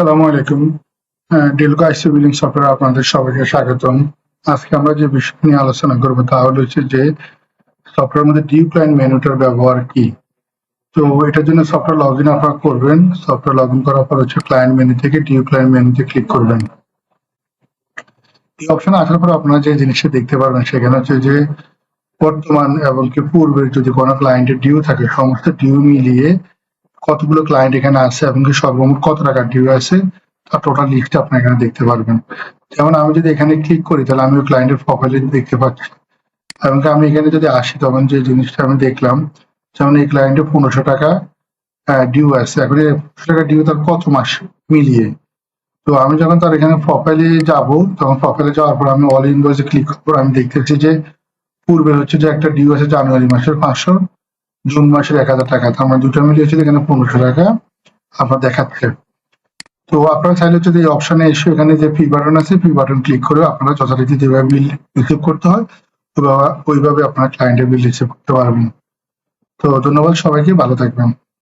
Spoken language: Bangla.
আসসালামু আলাইকুম। ডিলকো আইসি বিলিং সফটওয়্যার আপনাদের সবাইকে স্বাগতম। আজকে আমরা যে বিষয় নিয়ে আলোচনা করব তা হলো হচ্ছে যে সফটওয়্যার মধ্যে ডিউ ক্লায়েন্ট মেনুটার ব্যবহার কি? তো এটার জন্য সফটওয়্যার লগ ইন আপনারা করবেন। সফটওয়্যার লগ ইন করার পর হচ্ছে ক্লায়েন্ট মেনু থেকে ডিউ ক্লায়েন্ট মেনুতে ক্লিক করবেন। এই অপশনে আসার পর আপনারা যে জিনিসটা দেখতে পারবেন সেখানে হচ্ছে যে বর্তমান এবং কি পূর্বের যদি কোনো ক্লায়েন্টের ডিউ থাকে, সমস্ত ডিউ মিলিয়ে কতগুলো ক্লায়েন্ট এখানে আছে এবং কি সর্বমোট কত টাকার ডিউ আছে তার টোটাল লিস্ট আপনি এখানে দেখতে পারবেন। যেমন আমি যদি এখানে ক্লিক করি, তাহলে আমি ক্লায়েন্টের প্রোফাইলে দেখতে পাচ্ছি। এবং আমি এখানে যদি আসি, তখন যে জিনিসটা আমি দেখলাম, যেমন এই ক্লায়েন্টের পনেরোশো টাকা ডিউ আছে। এখন এই পনেরোশো টাকা ডিউ তার কত মাস মিলিয়ে? তো আমি যখন তার এখানে প্রোফাইলে যাব, তখন প্রোফাইলে যাওয়ার পর আমি অল ইনভয়েসে ক্লিক করব। আমি দেখতেছি যে পূর্বে হচ্ছে যে একটা ডিউ আছে জানুয়ারি মাসের পাঁচশো জুন মাসের এক হাজার টাকা, তার মানে দুটো মিলিয়ে হচ্ছে এখানে পনেরোশো টাকা আপনার দেখাচ্ছে। তো আপনারা চাইলে যদি অপশানে এসে এখানে যে ফি বাটন আছে ফি বাটন ক্লিক করে আপনারা যথারীতি যেভাবে বিল রিসিভ করতে হয় ওইভাবে আপনার ক্লায়েন্টের বিল রিসিভ করতে পারবেন। তো ধন্যবাদ সবাইকে, ভালো থাকবেন।